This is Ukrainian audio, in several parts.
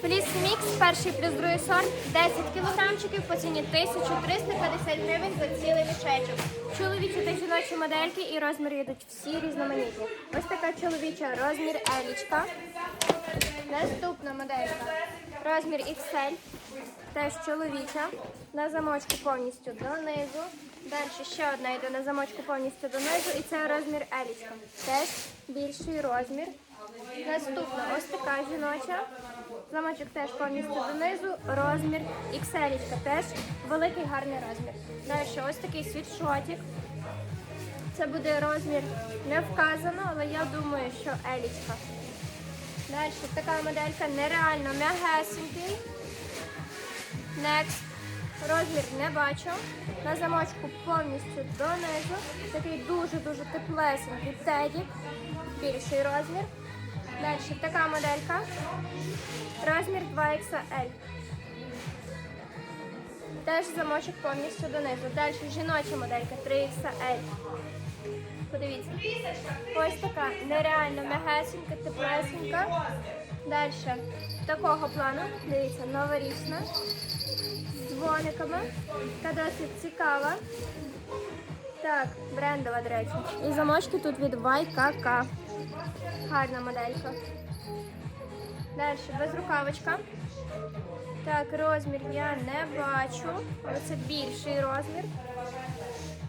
Фліс мікс, перший плюс другий сорт, 10 кілограмчиків по ціні 1350 гривень за цілий мішечок. Чоловічі та жіночі модельки і розміри йдуть всі різноманітні. Ось така чоловіча розмір елічка. Наступна моделька. Розмір XL. Теж чоловіча. На замочку повністю донизу. Далі ще одна йде на замочку повністю донизу. І це розмір елічка. Теж більший розмір. Наступна ось така жіноча. Замочок теж повністю донизу. Розмір XL. Теж великий гарний розмір. Далі ось такий світшотик. Це буде розмір не вказано, але я думаю, що елічка. Далі така моделька нереально м'ягесенький. Next. Розмір не бачу. На замочку повністю донизу. Такий дуже-дуже теплесенький тедік. Більший розмір. Далі така моделька. Розмір 2XL. Теж замочок повністю донизу. Далі жіноча моделька 3XL. Подивіться. Ось така нереально м'ягесенька, теплесенька. Далі такого плану. Дивіться, новорічна. З дзвониками. Така досить цікава. Так, брендова, до речі. І замочки тут від YKK. Гарна моделька. Далі безрукавочка. Так, розмір я не бачу. але це більший розмір.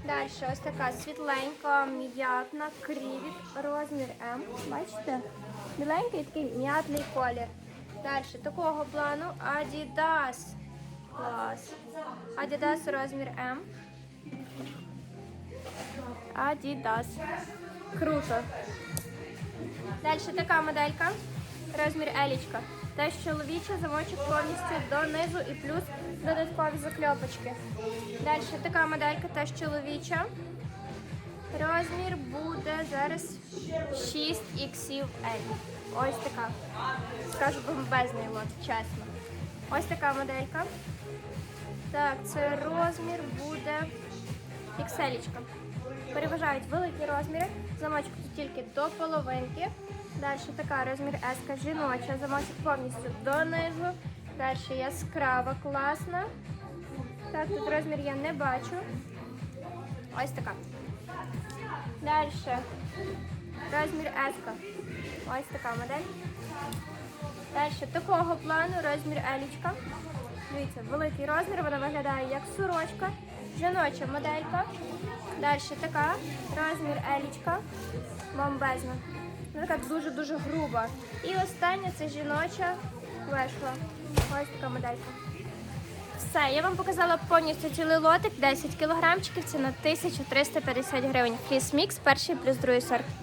Далі ось така світленька, м'ятна, крівіт, розмір М. Бачите? Біленький такий м'ятний колір. Далі такого плану Adidas. Клас. Adidas розмір М. Adidas. Круто. Далі така моделька. Розмір Елічка. Теж чоловіча, замочок повністю донизу і плюс додаткові закльопочки. Далі така моделька теж чоловіча. Розмір буде зараз 6XL. Ось така. Скажу бомбезний лот, чесно. Ось така моделька. Так, це розмір буде XL. Переважають великі розміри. Замочок тут тільки до половинки. Далі така розмір S жіноча. Замочок повністю донизу. Далі яскрава, класна. Так, тут розмір я не бачу. Ось така. Далі. Розмір S. Ось така модель. Далі такого плану розмір Елічка. Дивіться, великий розмір, вона виглядає як сорочка. Жіноча моделька. Далі така розмір Елічка. Бомбезна. Вона така дуже-дуже груба. І остання це жіноча вишла. Ось така моделька. Все, я вам показала повністю цілий лотик, 10 кілограмчиків, це на 1350 гривень. Фліс мікс, перший плюс другий сорт.